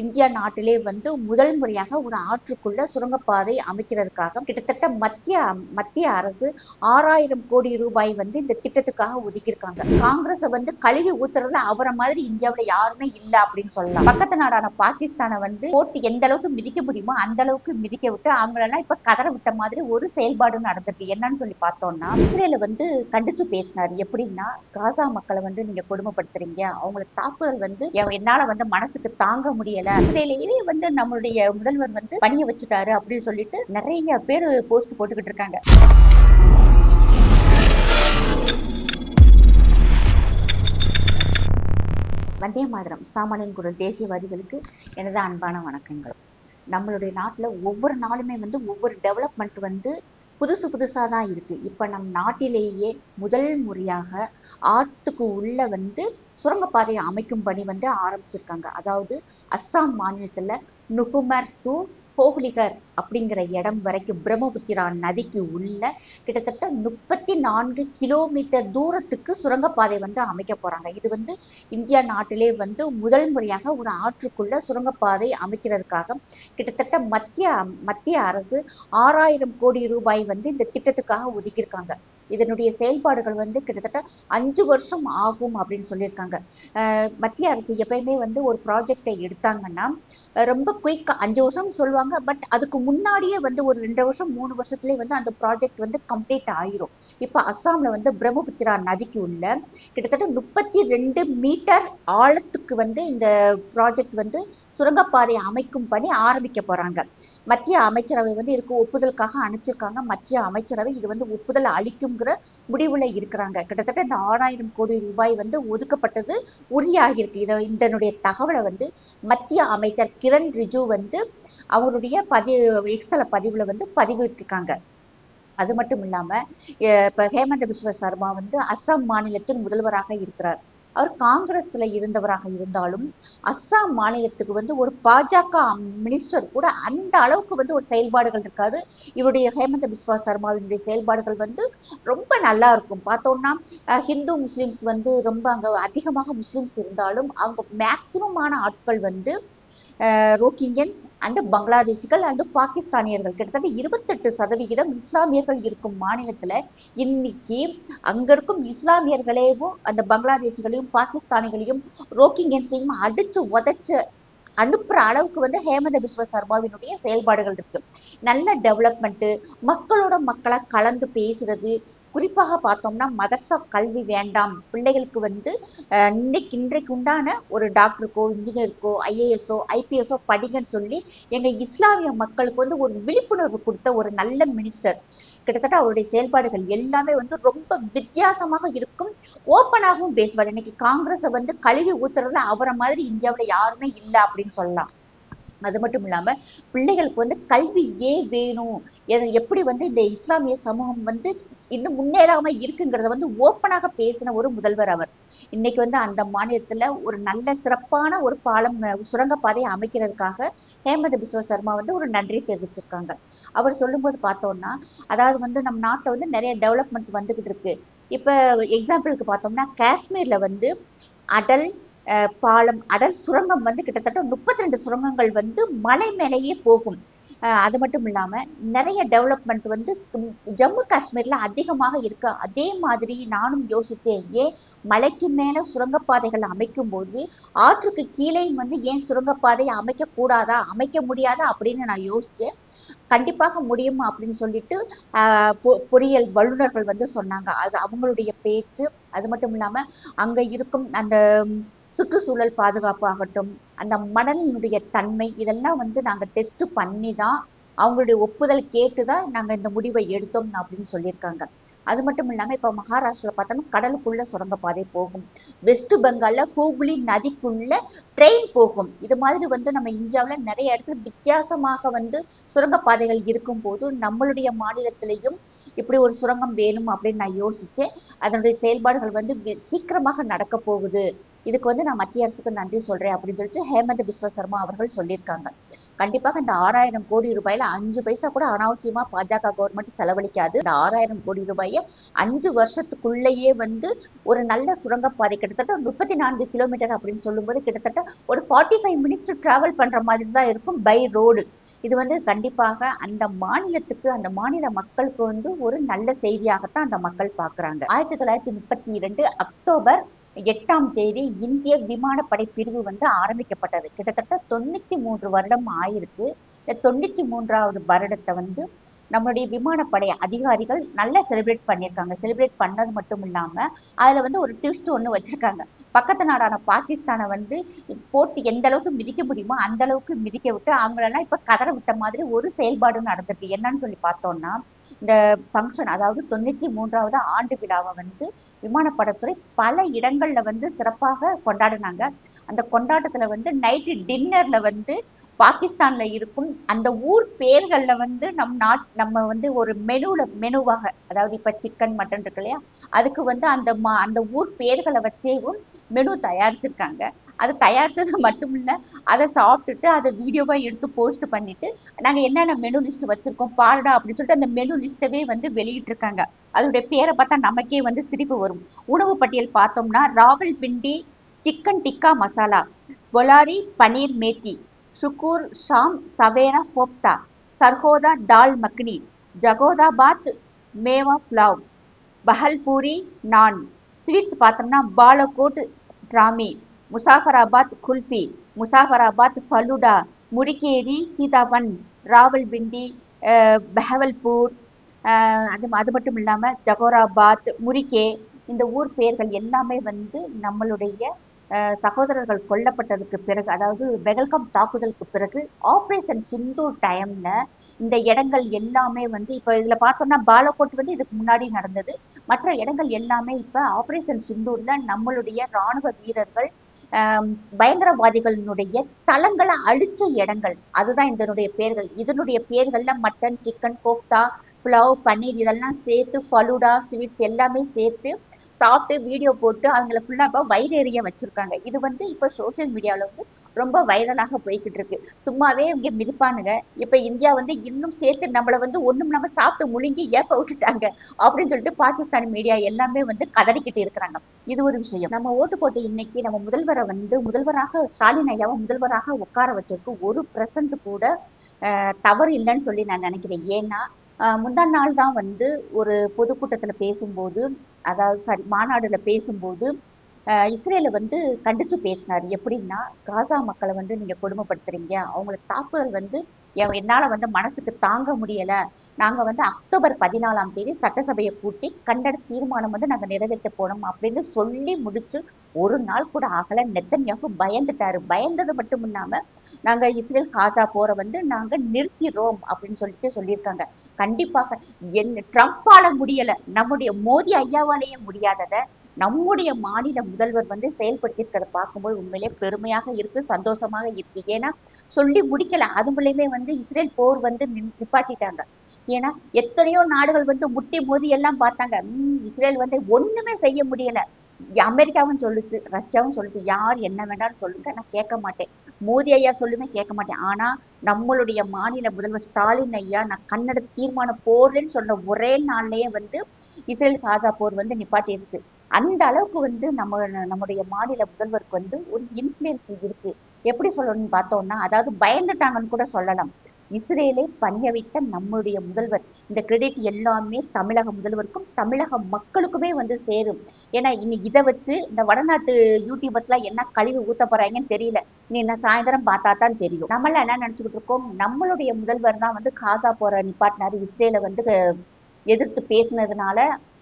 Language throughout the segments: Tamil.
இந்தியா நாட்டிலே வந்து முதல் முறையாக ஒரு ஆற்றுக்குள்ள சுரங்கப்பாதை அமைக்கிறதுக்காக கிட்டத்தட்ட மத்திய மத்திய அரசு ஆறாயிரம் கோடி ரூபாய் வந்து இந்த திட்டத்துக்காக ஒதுக்கியிருக்காங்க. காங்கிரஸை வந்து கழுவி ஊத்துறதுல அவரை மாதிரி இந்தியாவில யாருமே இல்லை அப்படின்னு சொல்லலாம். பக்கத்து நாடான பாகிஸ்தானை வந்து போட்டு எந்த அளவுக்கு மிதிக்க முடியுமோ அந்த அளவுக்கு மிதிக்க விட்டு அவங்களெல்லாம் இப்ப கதற விட்ட மாதிரி ஒரு செயல்பாடு நடந்திருக்கு. என்னன்னு சொல்லி பார்த்தோம்னா இஸ்ரேல வந்து கண்டிச்சு பேசினார். எப்படின்னா காசா மக்களை வந்து நீங்க கொடுமைப்படுத்துறீங்க. அவங்களை தாக்குதல் வந்து என்னால வந்து மனசுக்கு தாங்க முடியல. இஸ்ரேலையே வந்து நம்மளுடைய முதல்வர் வந்து பணிய வச்சுட்டாரு அப்படின்னு சொல்லிட்டு நிறைய பேர் போஸ்ட் போட்டுக்கிட்டு இருக்காங்க. வந்தே மாதரம் சாமானியன் குரல் தேசியவாதிகளுக்கு எனது அன்பான வணக்கங்கள். நம்மளுடைய நாட்டில் ஒவ்வொரு நாளுமே வந்து ஒவ்வொரு டெவலப்மெண்ட் வந்து புதுசு புதுசாக தான் இருக்கு. இப்போ நம் நாட்டிலேயே முதல் முறையாக ஆற்றுக்கு உள்ள வந்து சுரங்கப்பாதையை அமைக்கும் பணி வந்து ஆரம்பிச்சிருக்காங்க. அதாவது அஸ்ஸாம் மாநிலத்தில் நுகுமர் டு ஹோஹ்லிகர் அப்படிங்கிற இடம் வரைக்கும் பிரம்மபுத்திரா நதிக்கு உள்ள கிட்டத்தட்ட முப்பத்தி நான்கு கிலோமீட்டர் தூரத்துக்கு சுரங்கப்பாதை வந்து அமைக்க போறாங்க. இது வந்து இந்தியா நாட்டிலே வந்து முதல் முறையாக ஒரு ஆற்றுக்குள்ள சுரங்கப்பாதை அமைக்கிறதுக்காக கிட்டத்தட்ட மத்திய மத்திய அரசு ஆறாயிரம் கோடி ரூபாய் வந்து இந்த திட்டத்துக்காக ஒதுக்கியிருக்காங்க. இதனுடைய செயல்பாடுகள் வந்து கிட்டத்தட்ட அஞ்சு வருஷம் ஆகும் அப்படின்னு சொல்லியிருக்காங்க. அஹ் மத்திய அரசு எப்பயுமே வந்து ஒரு ப்ராஜெக்டை எடுத்தாங்கன்னா ரொம்ப குயிக்கா அஞ்சு வருஷம் சொல்லுவாங்க பட் அதுக்கு முன்னாடியே வந்து ஒரு ரெண்டு வருஷம் மூணு வருஷத்துலயே வந்து அந்த ப்ராஜெக்ட் வந்து கம்ப்ளீட் ஆயிரும். இப்போ அஸ்ஸாம்ல வந்து பிரம்மபுத்திரா நதிக்கு உள்ள கிட்டத்தட்ட முப்பத்தி ரெண்டு மீட்டர் ஆழத்துக்கு வந்து இந்த ப்ராஜெக்ட் வந்து சுரங்கப்பாதை அமைக்கும் பணி ஆரம்பிக்க போறாங்க. மத்திய அமைச்சரவை வந்து இதுக்கு ஒப்புதலுக்காக அனுப்பிச்சிருக்காங்க. மத்திய அமைச்சரவை இது வந்து ஒப்புதல் அளிக்குங்கிற முடிவுல இருக்கிறாங்க. கிட்டத்தட்ட இந்த ஆறாயிரம் கோடி ரூபாய் வந்து ஒதுக்கப்பட்டது உறுதியாகியிருக்கு. இதை இதனுடைய தகவலை வந்து மத்திய அமைச்சர் கிரண் ரிஜு வந்து அவருடைய பதிவு எக்ஸ்தல பதிவில் வந்து பதிவிட்டிருக்காங்க. அது மட்டும் இல்லாம இப்போ ஹேமந்த பிஸ்வ சர்மா வந்து அஸ்ஸாம் மாநிலத்தின் முதல்வராக இருக்கிறார். அவர் காங்கிரஸ்ல இருந்தவராக இருந்தாலும் அஸ்ஸாம் மாநிலத்துக்கு வந்து ஒரு பாஜக மினிஸ்டர் கூட அந்த அளவுக்கு வந்து ஒரு செயல்பாடுகள் இருக்காது. இவருடைய ஹேமந்த பிஸ்வா சர்மாவினுடைய செயல்பாடுகள் வந்து ரொம்ப நல்லா இருக்கும். பார்த்தோம்னா அஹ் ஹிந்து முஸ்லிம்ஸ் வந்து ரொம்ப அங்க அதிகமாக முஸ்லிம்ஸ் இருந்தாலும் அவங்க மேக்சிமமான ஆட்கள் வந்து அஹ் அண்ட் பங்களாதேசிகள் அண்ட் பாகிஸ்தானியர்கள் கிட்டத்தட்ட இருபத்தெட்டு சதவிகிதம் இஸ்லாமியர்கள் இருக்கும் மாநிலத்துல இன்னைக்கு அங்க இருக்கும் இஸ்லாமியர்களையும் அந்த பங்களாதேசிகளையும் பாகிஸ்தானிகளையும் ரோஹிங்கன்ஸையும் அடிச்சு உதைச்சு அனுப்புற அளவுக்கு வந்து ஹேமந்த பிஸ்வ சர்மாவினுடைய செயல்பாடுகள் இருக்கு. நல்ல டெவலப்மெண்ட் மக்களோட மக்களா கலந்து பேசுறது குறிப்பாக பார்த்தோம்னா மதர்சா கல்வி வேண்டாம். பிள்ளைகளுக்கு வந்து அஹ், இன்னைக்கு இன்றைக்கு உண்டான ஒரு டாக்டருக்கோ இன்ஜினியருக்கோ ஐஏஎஸ்ஓ ஐபிஎஸ்ஓ படிங்கன்னு சொல்லி எங்க இஸ்லாமிய மக்களுக்கு வந்து ஒரு விழிப்புணர்வு கொடுத்த ஒரு நல்ல மினிஸ்டர் கிட்டத்தட்ட அவருடைய செயல்பாடுகள் எல்லாமே வந்து ரொம்ப வித்தியாசமாக இருக்கும். ஓப்பனாகவும் பேசுவார். இன்னைக்கு காங்கிரஸை வந்து கழுவி ஊத்துறதுல அவரை மாதிரி இந்தியாவுல யாருமே இல்லை அப்படின்னு சொல்லலாம். அது மட்டும் இல்லாம பிள்ளைகளுக்கு வந்து கல்வி ஏன் வேணும்? எப்படி வந்து இந்த இஸ்லாமிய சமூகம் வந்து இன்னும் முன்னேறாம இருக்குங்கிறத வந்து ஓப்பனாக பேசின ஒரு முதல்வர் அவர். இன்னைக்கு வந்து அந்த மாநிலத்துல ஒரு நல்ல சிறப்பான ஒரு பாலம் சுரங்கப்பாதையை அமைக்கிறதுக்காக ஹேமந்த் பிஸ்வ சர்மா வந்து ஒரு நன்றி தெரிவிச்சிருக்காங்க. அவர் சொல்லும்போது பார்த்தோம்னா அதாவது வந்து நம்ம நாட்டில் வந்து நிறைய டெவலப்மெண்ட் வந்துகிட்டு இருக்கு. இப்போ எக்ஸாம்பிளுக்கு பார்த்தோம்னா காஷ்மீர்ல வந்து அடல் பாலம் அடல் சுரங்கம் வந்து கிட்டத்தட்ட முப்பத்தி ரெண்டு சுரங்கங்கள் வந்து மலை மேலேயே போகும். அது மட்டும் இல்லாமல் நிறைய டெவலப்மெண்ட் வந்து ஜம்மு காஷ்மீரில் அதிகமாக இருக்கு. அதே மாதிரி நானும் யோசித்தேன் ஏன் மலைக்கு மேலே சுரங்கப்பாதைகள் அமைக்கும் போது ஆற்றுக்கு கீழே வந்து ஏன் சுரங்கப்பாதை அமைக்கக்கூடாதா அமைக்க முடியாதா அப்படின்னு நான் யோசித்தேன் கண்டிப்பாக முடியும் அப்படின்னு சொல்லிட்டு பொ- பொறியியல் வல்லுநர்கள் வந்து சொன்னாங்க. அது அவங்களுடைய பேச்சு. அது மட்டும் இல்லாமல் அங்கே இருக்கும் அந்த சுற்றுச்சூழல் பாதுகாப்பு ஆகட்டும் அந்த மணலினுடைய தன்மை இதெல்லாம் வந்து நாங்கள் டெஸ்ட் பண்ணி தான் அவங்களுடைய ஒப்புதல் கேட்டு தான் நாங்கள் இந்த முடிவை எடுத்தோம் அப்படின்னு சொல்லியிருக்காங்க. அது மட்டும் இல்லாமல் இப்போ மகாராஷ்டிரா பார்த்தோம்னா கடலுக்குள்ள சுரங்கப்பாதை போகும். வெஸ்ட் பெங்காலில் ஹூக்ளி நதிக்குள்ள ட்ரெயின் போகும். இது மாதிரி வந்து நம்ம இந்தியாவில் நிறைய இடத்துல வித்தியாசமாக வந்து சுரங்கப்பாதைகள் இருக்கும் போது நம்மளுடைய மாநிலத்திலையும் இப்படி ஒரு சுரங்கம் வேணும் அப்படின்னு நான் யோசிச்சேன். அதனுடைய செயல்பாடுகள் வந்து சீக்கிரமாக நடக்க போகுது. இதுக்கு வந்து நான் மத்திய அரசுக்கு நன்றி சொல்றேன் அப்படின்னு சொல்லிட்டு ஹேமந்த பிஸ்வ சர்மா அவர்கள் சொல்லியிருக்காங்க. கண்டிப்பாக இந்த ஆறாயிரம் கோடி ரூபாயில அஞ்சு பைசா கூட அனாவசியமா பாஜக கவர்மெண்ட் செலவழிக்காது. இந்த ஆறாயிரம் கோடி ரூபாயை அஞ்சு வருஷத்துக்குள்ளேயே வந்து ஒரு நல்ல சுரங்கப்பாதை கிட்டத்தட்ட முப்பத்தி நான்கு கிலோமீட்டர் அப்படின்னு சொல்லும்போது கிட்டத்தட்ட ஒரு ஃபார்ட்டி ஃபைவ் மினிட்ஸ் டிராவல் பண்ற மாதிரி தான் இருக்கும் பை ரோடு இது வந்து கண்டிப்பாக அந்த மாநிலத்துக்கு அந்த மாநில மக்களுக்கு வந்து ஒரு நல்ல செய்தியாகத்தான் அந்த மக்கள் பார்க்கறாங்க. ஆயிரத்தி தொள்ளாயிரத்தி முப்பத்தி இரண்டு அக்டோபர் எட்டாம் தேதி இந்திய விமானப்படை பிரிவு வந்து ஆரம்பிக்கப்பட்டது. கிட்டத்தட்ட தொண்ணூத்தி மூன்று வருடம் ஆயிருக்கு. இந்த தொண்ணூத்தி மூன்றாவது வருடத்தை வந்து நம்மளுடைய விமானப்படை அதிகாரிகள் நல்லா செலிப்ரேட் பண்ணியிருக்காங்க. செலிப்ரேட் பண்ணது மட்டும் இல்லாம அதுல வந்து ஒரு ட்விஸ்ட் ஒன்று வச்சிருக்காங்க. பக்கத்து நாடான பாகிஸ்தானை வந்து போட்டு எந்த அளவுக்கு மிதிக்க முடியுமோ அந்த அளவுக்கு மிதிக்க விட்டு அவங்களெல்லாம் இப்ப கதற விட்ட மாதிரி ஒரு செயல்பாடு நடந்திருக்கு. என்னன்னு சொல்லி பார்த்தோம்னா இந்த ஃபங்க்ஷன் அதாவது தொண்ணூத்தி மூன்றாவது ஆண்டு விழாவை வந்து விமானப்படத்துறை பல இடங்கள்ல வந்து சிறப்பாக கொண்டாடினாங்க. அந்த கொண்டாட்டத்துல வந்து நைட்டு டின்னர்ல வந்து பாகிஸ்தான்ல இருக்கும் அந்த ஊர் பேர்கள்ல வந்து நம் நாட் நம்ம வந்து ஒரு மெனுல மெனுவாக அதாவது இப்ப சிக்கன் மட்டன் இருக்கு இல்லையா? அதுக்கு வந்து அந்த மா அந்த ஊர் பேர்களை வச்சேவும் மெனு தயாரிச்சிருக்காங்க. அது தயாரித்தது மட்டும் இல்லை அதை சாப்பிட்டுட்டு அதை வீடியோவா எடுத்து போஸ்ட் பண்ணிட்டு நாங்கள் என்னென்ன மெனு லிஸ்ட் வச்சிருக்கோம் பாருடா அப்படின்னு சொல்லிட்டு அந்த மெனு லிஸ்ட்டவே வந்து வெளியிட்டிருக்காங்க. அதோடைய பேரை பார்த்தா நமக்கே வந்து சிரிப்பு வரும். உணவு பட்டியல் பார்த்தோம்னா ராவல் பிண்டி சிக்கன் டிக்கா மசாலா பொலாரி பனீர் மேத்தி சுக்கூர் ஷாம் சவேரா போப்தா சர்கோதா தால் மக்னி ஜகோதாபாத் மேவா புலாவ் பஹல்பூரி நான் ஸ்வீட்ஸ் பார்த்தோம்னா பாலகோட் டிராமி. முசாஃபராபாத் குல்ஃபி முசாஃபராபாத் ஃபலுடா முரிக்கேரி சீதாபன் ராவல்பிண்டி பஹவல்பூர் பெஹவல்பூர் அது அது மட்டும் இல்லாமல் ஜகோராபாத் முரிக்கே இந்த ஊர் பெயர்கள் எல்லாமே வந்து நம்மளுடைய சகோதரர்கள் கொல்லப்பட்டதுக்கு பிறகு அதாவது பெகல்காம் தாக்குதலுக்கு பிறகு ஆப்ரேஷன் சிந்து டைம்ல இந்த இடங்கள் எல்லாமே வந்து இப்போ இதில் பார்த்தோம்னா பாலக்கோட் வந்து இதுக்கு முன்னாடி நடந்தது. மற்ற இடங்கள் எல்லாமே இப்போ ஆப்ரேஷன் சிந்தூரில் நம்மளுடைய ராணுவ வீரர்கள் பயங்கரவாதிகளினுடைய தளங்களை அழிச்ச இடங்கள். அதுதான் இதனுடைய பேர்கள். இதனுடைய பேர்களில் மட்டன் சிக்கன் கோப்தா புலாவ் பன்னீர் இதெல்லாம் சேர்த்து ஃபலூடா ஸ்வீட்ஸ் எல்லாமே சேர்த்து சாப்பிட்டு வீடியோ போட்டு அவங்கள ஃபுல்லாக வயிறு எறிய வச்சிருக்காங்க. இது வந்து இப்போ சோஷியல் மீடியாவில் வந்து ரொம்ப வைரலாக போய்கிட்டு இருக்கு. சும்மாவே இங்க மிதிப்பானுங்க. இப்ப இந்தியா வந்து இன்னும் சேர்த்து நம்மள வந்து ஒண்ணும் நம்ம சாப்பிட்டு முழுங்கி ஏப்ப விட்டுட்டாங்க அப்படின்னு சொல்லிட்டு பாகிஸ்தான் மீடியா எல்லாமே வந்து கதறிக்கிட்டு இருக்கிறாங்க. இது ஒரு விஷயம். நம்ம ஓட்டு போட்டு இன்னைக்கு நம்ம முதல்வரை வந்து முதல்வராக ஸ்டாலின் ஐயாவை முதல்வராக உட்கார வச்சதுக்கு ஒரு பிரசன்ட் கூட தவறு இல்லைன்னு சொல்லி நான் நினைக்கிறேன். ஏன்னா முந்தா நாள் தான் வந்து ஒரு பொதுக்கூட்டத்துல பேசும்போது அதாவது சாரி மாநாடுல பேசும்போது அஹ் இஸ்ரேலை வந்து கண்டிச்சு பேசினார். எப்படின்னா காசா மக்களை வந்து நீங்க கொடுமைப்படுத்துறீங்க. அவங்கள தாக்குதல் வந்து என்னால வந்து மனசுக்கு தாங்க முடியல. நாங்க வந்து அக்டோபர் பதினாலாம் தேதி சட்டசபையை கூட்டி கண்டன தீர்மானம் வந்து நாங்க நிறைவேற்ற போனோம் அப்படின்னு சொல்லி முடிச்சு ஒரு நாள் கூட ஆகல. நெத்தன்யாகு பயந்துட்டாரு. பயந்தது மட்டும் இல்லாம நாங்க இஸ்ரேல் காசா போற வந்து நாங்க நிறுத்திடுறோம் அப்படின்னு சொல்லிட்டு சொல்லியிருக்காங்க. கண்டிப்பாக என்ன ட்ரம்ப்பால முடியல. நம்முடைய மோடி ஐயாவாலேயே முடியாததை நம்முடைய மாநில முதல்வர் வந்து செயல்படுத்தியிருக்கிறத பார்க்கும்போது உண்மையிலே பெருமையாக இருக்கு சந்தோஷமாக இருக்கு. ஏன்னா சொல்லி முடிக்கல. அது மூலயமே வந்து இஸ்ரேல் போர் வந்து நிப்பாட்டிட்டாங்க. ஏன்னா எத்தனையோ நாடுகள் வந்து முட்டி மோதி எல்லாம் பார்த்தாங்க. இஸ்ரேல் வந்து ஒண்ணுமே செய்ய முடியல. அமெரிக்காவும் சொல்லுச்சு ரஷ்யாவும் சொல்லுச்சு யார் என்ன வேண்டாம்னு சொல்லுங்க நான் கேட்க மாட்டேன். மோதி ஐயா சொல்லுமே கேட்க மாட்டேன். ஆனா நம்மளுடைய மாநில முதல்வர் ஸ்டாலின் ஐயா நான் கன்னட தீர்மானம் போடுறேன்னு சொன்ன ஒரே நாள்லயே வந்து இஸ்ரேல் காசா போர் வந்து நிப்பாட்டிருச்சு. அந்த அளவுக்கு வந்து நம்ம நம்முடைய மாநில முதல்வருக்கு வந்து ஒரு இன்ஃப்ளூயன்ஸ் இருக்கு. எப்படி சொல்லணும்னு பார்த்தோம்னா அதாவது பயந்துட்டாங்கன்னு கூட சொல்லலாம். இஸ்ரேலை பணிய வைத்த நம்முடைய முதல்வர். இந்த கிரெடிட் எல்லாமே தமிழக முதல்வருக்கும் தமிழக மக்களுக்குமே வந்து சேரும். ஏன்னா இனி இதை வச்சு இந்த வடநாட்டு யூடியூபர்ஸ்லாம் என்ன கழிவு ஊத்த போறாங்கன்னு தெரியல. இனி நான் சாயந்தரம் பார்த்தா தான் தெரியும். நம்மள என்ன நினச்சிக்கிட்டு இருக்கோம்? நம்மளுடைய முதல்வர் தான் வந்து காசா போற நிப்பாட்டினாரு. இஸ்ரேலை வந்து எதிர்த்து பேசினதுனால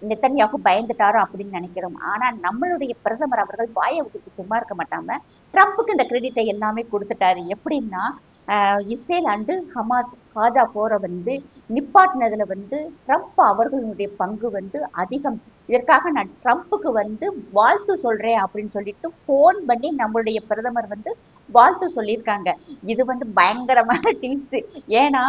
நெத்தன்யாகு பயந்துட்டாரோ அப்படின்னு நினைக்கிறோம். ஆனா நம்மளுடைய பிரதமர் அவர்கள் வாயை விட்டுட்டு சும்மா இருக்க மாட்டாம ட்ரம்ப்புக்கு இந்த கிரெடிட்டை எல்லாமே கொடுத்துட்டாரு. எப்படின்னா இஸ்ரேல் அண்டு ஹமாஸ் காஜா போரை வந்து நிப்பாட்டினதுல வந்து ட்ரம்ப் அவர்களுடைய பங்கு வந்து அதிகம். இதற்காக நான் ட்ரம்ப்புக்கு வந்து வாழ்த்து சொல்றேன் அப்படின்னு சொல்லிட்டு ஃபோன் பண்ணி நம்மளுடைய பிரதமர் வந்து வாழ்த்து சொல்லியிருக்காங்க. இது வந்து பயங்கரமான டீஸ்ட். ஏன்னா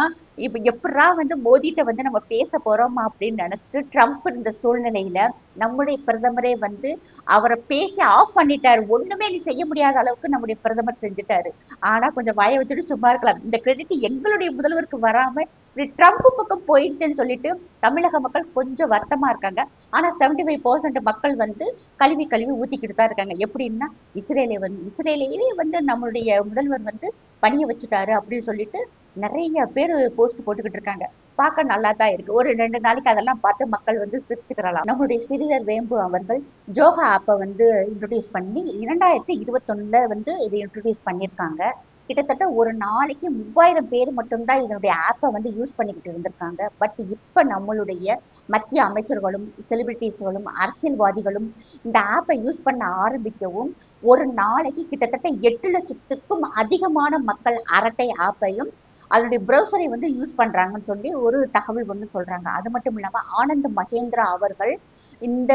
இப்ப எப்படா வந்து மோதிட்ட வந்து நம்ம பேச போறோமா அப்படின்னு நினைச்சிட்டு ட்ரம்ப் இந்த சூழ்நிலையில நம்முடைய பிரதமரே வந்து அவரை பேசி ஆஃப் பண்ணிட்டாரு. ஒண்ணுமே நீ செய்ய முடியாத அளவுக்கு நம்முடைய பிரதமர் செஞ்சுட்டாரு. ஆனா கொஞ்சம் வாய வச்சுட்டு சும்மா இருக்கலாம். இந்த கிரெடிட் எங்களுடைய முதல்வர் முதல்வருக்கு வராம இப்படி ட்ரம்ப் பக்கம் போயிடுச்சுன்னு சொல்லிட்டு தமிழக மக்கள் கொஞ்சம் வருத்தமா இருக்காங்க. ஆனா செவன்டி ஃபைவ் பர்சன்ட் மக்கள் வந்து கழுவி கழுவி ஊத்திக்கிட்டு தான் இருக்காங்க. எப்படின்னா இஸ்ரேலே வந்து இஸ்ரேலேயே வந்து நம்மளுடைய முதல்வர் வந்து பணிய வச்சுட்டாரு அப்படின்னு சொல்லிட்டு நிறைய பேர் போஸ்ட் போட்டுக்கிட்டு இருக்காங்க. பார்க்க நல்லா தான் இருக்கு. ஒரு ரெண்டு நாளைக்கு அதெல்லாம் பார்த்து மக்கள் வந்து சிரிச்சுக்கிறலாம். நம்மளுடைய சிறியர் வேம்பு அவர்கள் ஜோகா ஆப்பை வந்து இன்ட்ரடியூஸ் பண்ணி இரண்டாயிரத்தி இருபத்தொன்னுல வந்து இதை இன்ட்ரடியூஸ் பண்ணியிருக்காங்க. கிட்டத்தட்ட ஒரு நாளைக்கு மூவாயிரம் பேர் மட்டும்தான் இதனுடைய ஆப்பை வந்து யூஸ் பண்ணிக்கிட்டு இருந்திருக்காங்க. பட் இப்போ நம்மளுடைய மத்திய அமைச்சர்களும் செலிபிரிட்டிஸ்களும் அரசியல்வாதிகளும் இந்த ஆப்பை யூஸ் பண்ண ஆரம்பிக்கவும் ஒரு நாளைக்கு கிட்டத்தட்ட எட்டு லட்சத்துக்கும் அதிகமான மக்கள் அரட்டை ஆப்பையும் அதனுடைய ப்ரௌசரை வந்து யூஸ் பண்ணுறாங்கன்னு சொல்லி ஒரு தகவல் ஒன்று சொல்கிறாங்க அது மட்டும் இல்லாமல் ஆனந்த் மகேந்திரா அவர்கள் இந்த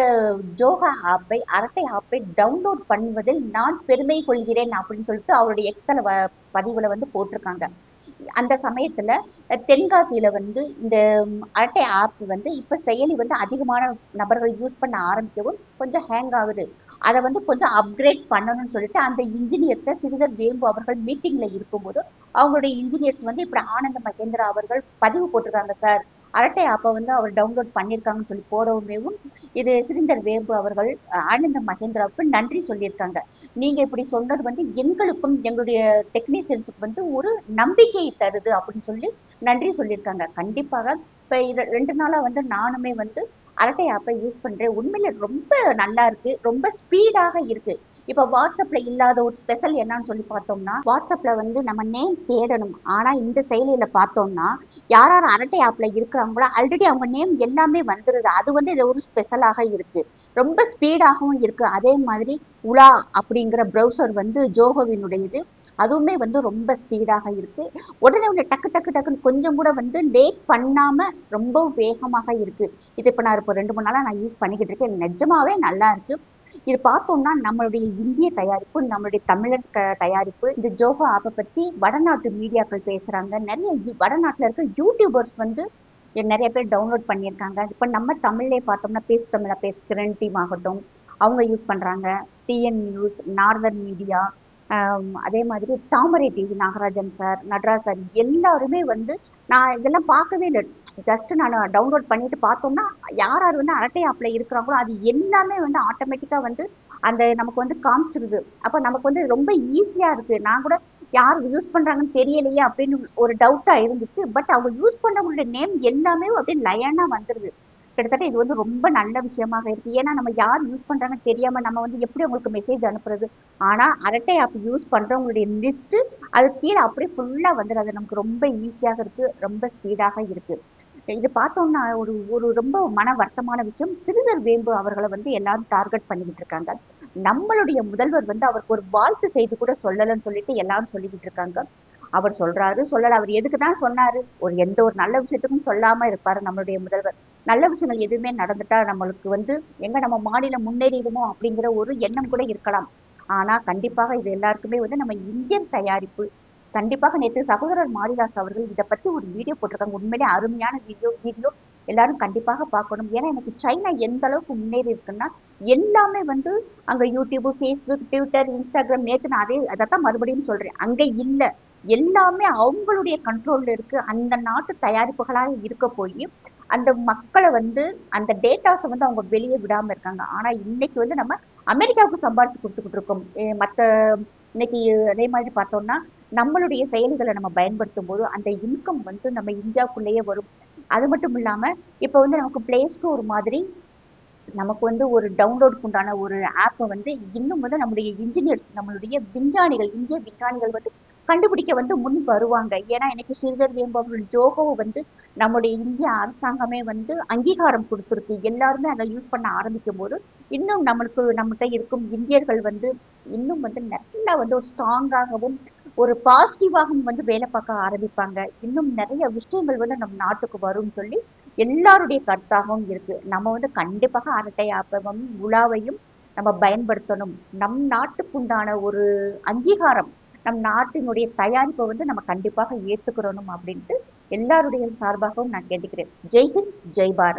ஜோகா ஆப்பை அரட்டை ஆப்பை டவுன்லோட் பண்ணுவதில் நான் பெருமை கொள்கிறேன் அப்படின்னு சொல்லிட்டு அவருடைய எக்ஸல பதிவுல வந்து போட்டிருக்காங்க. அந்த சமயத்துல தென்காசியில வந்து இந்த அரட்டை ஆப் வந்து இப்ப செயலி வந்து அதிகமான நபர்கள் யூஸ் பண்ண ஆரம்பிக்கவும் கொஞ்சம் ஹேங் ஆகுது. அதை வந்து கொஞ்சம் அப்கிரேட் பண்ணணும்னு சொல்லிட்டு அந்த இன்ஜினியர்கிட்ட சிறிதர் வேம்பு அவர்கள் மீட்டிங்ல இருக்கும்போது அவங்களுடைய இன்ஜினியர்ஸ் வந்து இப்படி ஆனந்த மகேந்திரா அவர்கள் பதிவு போட்டிருக்காங்க சார் அரட்டை ஆப்பை வந்து அவர் டவுன்லோட் பண்ணியிருக்காங்கன்னு சொல்லி போடவுமேவும் இது சிறிந்தர் வேம்பு அவர்கள் ஆனந்த மகேந்திராவுக்கு நன்றி சொல்லியிருக்காங்க. நீங்கள் இப்படி சொன்னது வந்து எங்களுக்கும் எங்களுடைய டெக்னீஷியன்ஸுக்கு வந்து ஒரு நம்பிக்கையை தருது அப்படின்னு சொல்லி நன்றி சொல்லியிருக்காங்க. கண்டிப்பாக இப்போ இது ரெண்டு நாளாக வந்து நானுமே வந்து அரட்டை ஆப்பை யூஸ் பண்ணுறேன் உண்மையில் ரொம்ப நல்லா இருக்கு. ரொம்ப ஸ்பீடாக இருக்கு. இப்போ வாட்ஸ்அப்ல இல்லாத ஒரு ஸ்பெஷல் என்னன்னு சொல்லி பார்த்தோம்னா வாட்ஸ்அப்ல வந்து நம்ம நேம் தேடணும். ஆனா இந்த செயலியில பார்த்தோம்னா யார் யார் அரட்டை ஆப்ல இருக்கிறாங்களோ ஆல்ரெடி அவங்க நேம் எல்லாமே வந்துருது. அது வந்து இது ஒரு ஸ்பெஷலாக இருக்கு. ரொம்ப ஸ்பீடாகவும் இருக்கு. அதே மாதிரி உலா அப்படிங்கிற ப்ரௌசர் வந்து ஜோகோவினுடையது. அதுவுமே வந்து ரொம்ப ஸ்பீடாக இருக்குது உடனே உடனே டக்கு டக்கு டக்குன்னு கொஞ்சம் கூட வந்து லேட் பண்ணாமல் ரொம்ப வேகமாக இருக்குது இது இப்போ நான் இப்போ ரெண்டு மூணு நாளாக நான் யூஸ் பண்ணிக்கிட்டு இருக்கேன். நிஜமாவே நல்லா இருக்குது இது பார்த்தோம்னா நம்மளுடைய இந்திய தயாரிப்பு நம்மளுடைய தமிழர் தயாரிப்பு இந்த ஜோகோ ஆப்பை பற்றி வடநாட்டு மீடியாக்கள் பேசுகிறாங்க நிறைய வடநாட்டில் இருக்க யூடியூபர்ஸ் வந்து நிறைய பேர் டவுன்லோட் பண்ணியிருக்காங்க. இப்போ நம்ம தமிழ்லேயே பார்த்தோம்னா பேசு தமிழா பேசு கிரண் டீம் ஆகட்டும். அவங்க யூஸ் பண்ணுறாங்க டிஎன் நியூஸ் நார்தன் மீடியா அதே மாதிரி Thamarai TV Nagarajan sir Nataraj sir எல்லாருமே வந்து நான் இதெல்லாம் பார்க்கவே இல்லை. ஜஸ்ட் நான் டவுன்லோட் பண்ணிட்டு பார்த்தோம்னா யார் யார் வந்து அரட்டை ஆப்பில் இருக்கிறாங்களோ அது எல்லாமே வந்து ஆட்டோமேட்டிக்காக வந்து அந்த நமக்கு வந்து காமிச்சிருது. அப்போ நமக்கு வந்து ரொம்ப ஈஸியாக இருக்குது நான் கூட யார் யூஸ் பண்ணுறாங்கன்னு தெரியலையே அப்படின்னு ஒரு டவுட்டாக இருந்துச்சு. பட் அவங்க யூஸ் பண்ணவங்களுடைய நேம் எல்லாமே அப்படியே லயனாக வந்துடுது கிட்டத்தட்ட இது வந்து ரொம்ப நல்ல விஷயமாக இருக்கு. ஏன்னா நம்ம யார் யூஸ் பண்றாங்கன்னு தெரியாம நம்ம வந்து எப்படி அவங்களுக்கு மெசேஜ் அனுப்புறது? ஆனா அரட்டை ஆப் யூஸ் பண்றவங்களுடைய லிஸ்ட்டு அது கீழே அப்படியே ஃபுல்லா வந்துடும் அது நமக்கு ரொம்ப ஈஸியாக இருக்கு ரொம்ப ஸ்பீடாக இருக்குது இது பார்த்தோம்னா ஒரு ஒரு ரொம்ப மன வருத்தமான விஷயம். சிறுவர் வேம்பு அவர்களை வந்து எல்லாரும் டார்கெட் பண்ணிக்கிட்டு இருக்காங்க. நம்மளுடைய முதல்வர் வந்து அவருக்கு ஒரு வாழ்த்து செய்து கூட சொல்லலைன்னு சொல்லிட்டு எல்லாரும் சொல்லிக்கிட்டு இருக்காங்க. அவர் சொல்றாரு சொல்லல. அவர் எதுக்கு தான் சொன்னாரு? ஒரு எந்த ஒரு நல்ல விஷயத்துக்கும் சொல்லாம இருப்பாரு நம்மளுடைய முதல்வர். நல்ல விஷயங்கள் எதுவுமே நடந்துட்டா நம்மளுக்கு வந்து எங்க நம்ம மாநிலம் முன்னேறிடுமோ அப்படிங்கிற ஒரு எண்ணம் கூட இருக்கலாம். ஆனா கண்டிப்பாக இது எல்லாருக்குமே வந்து நம்ம இந்தியன் தயாரிப்பு கண்டிப்பாக நேற்று சகோதரர் மாரிதாஸ் அவர்கள் இதை பத்தி ஒரு வீடியோ போட்டிருக்காங்க. உண்மையிலே அருமையான வீடியோ வீடியோ எல்லாரும் கண்டிப்பாக பார்க்கணும். ஏன்னா எனக்கு சைனா எந்த அளவுக்கு முன்னேறி இருக்குன்னா எல்லாமே வந்து அங்க யூடியூப் ஃபேஸ்புக் ட்விட்டர் இன்ஸ்டாகிராம் நேற்று நான் அதே அதைத்தான் மறுபடியும் சொல்றேன். அங்க இல்ல. எல்லாமே அவங்களுடைய கண்ட்ரோல்ல இருக்கு. அந்த நாட்டு தயாரிப்புகளாக இருக்க போய் அந்த மக்களை வந்து அந்த டேட்டாஸை வந்து அவங்க வெளியே விடாமல் இருக்காங்க. ஆனா இன்னைக்கு வந்து நம்ம அமெரிக்காவுக்கு சம்பாதிச்சு கொடுத்துக்கிட்டு இருக்கோம் மற்ற இன்னைக்கு அதே மாதிரி பார்த்தோம்னா நம்மளுடைய செயலிகளை நம்ம பயன்படுத்தும் போது அந்த இன்கம் வந்து நம்ம இந்தியாவுக்குள்ளேயே வரும். அது மட்டும் இல்லாமல் இப்போ வந்து நமக்கு பிளே ஸ்டோர் மாதிரி நமக்கு வந்து ஒரு டவுன்லோடுக்கு உண்டான ஒரு ஆப்பை வந்து இன்னும் வந்து நம்முடைய இன்ஜினியர்ஸ் நம்மளுடைய விஞ்ஞானிகள் இந்திய விஞ்ஞானிகள் வந்து கண்டுபிடிக்க வந்து முன் வருவாங்க. ஏன்னா எனக்கு ஸ்ரீதர் வேம்பவர்கள் ஜோகோவை வந்து நம்முடைய இந்திய அரசாங்கமே வந்து அங்கீகாரம் கொடுத்துருக்கு. எல்லாருமே அதை யூஸ் பண்ண ஆரம்பிக்கும் போது இன்னும் நம்மளுக்கு நம்மகிட்ட இருக்கும் இந்தியர்கள் வந்து இன்னும் வந்து நல்லா வந்து ஒரு ஸ்ட்ராங்காகவும் ஒரு பாசிட்டிவாகவும் வந்து வேலை பார்க்க ஆரம்பிப்பாங்க. இன்னும் நிறைய விஷயங்கள் வந்து நம்ம நாட்டுக்கு வரும்னு சொல்லி எல்லாருடைய கருத்தாகவும் இருக்கு. நம்ம வந்து கண்டிப்பாக அரட்டை ஆப்பமும் உலாவையும் நம்ம பயன்படுத்தணும். நம் நாட்டுக்குண்டான ஒரு அங்கீகாரம் நம் நாட்டினுடைய தயாரிப்பை வந்து நம்ம கண்டிப்பாக ஏற்றுக்கிறணும் அப்படின்ட்டு எல்லாருடைய சார்பாகவும் நான் கேட்டுக்கிறேன். ஜெய்ஹிந்த் ஜெய் பாரத்.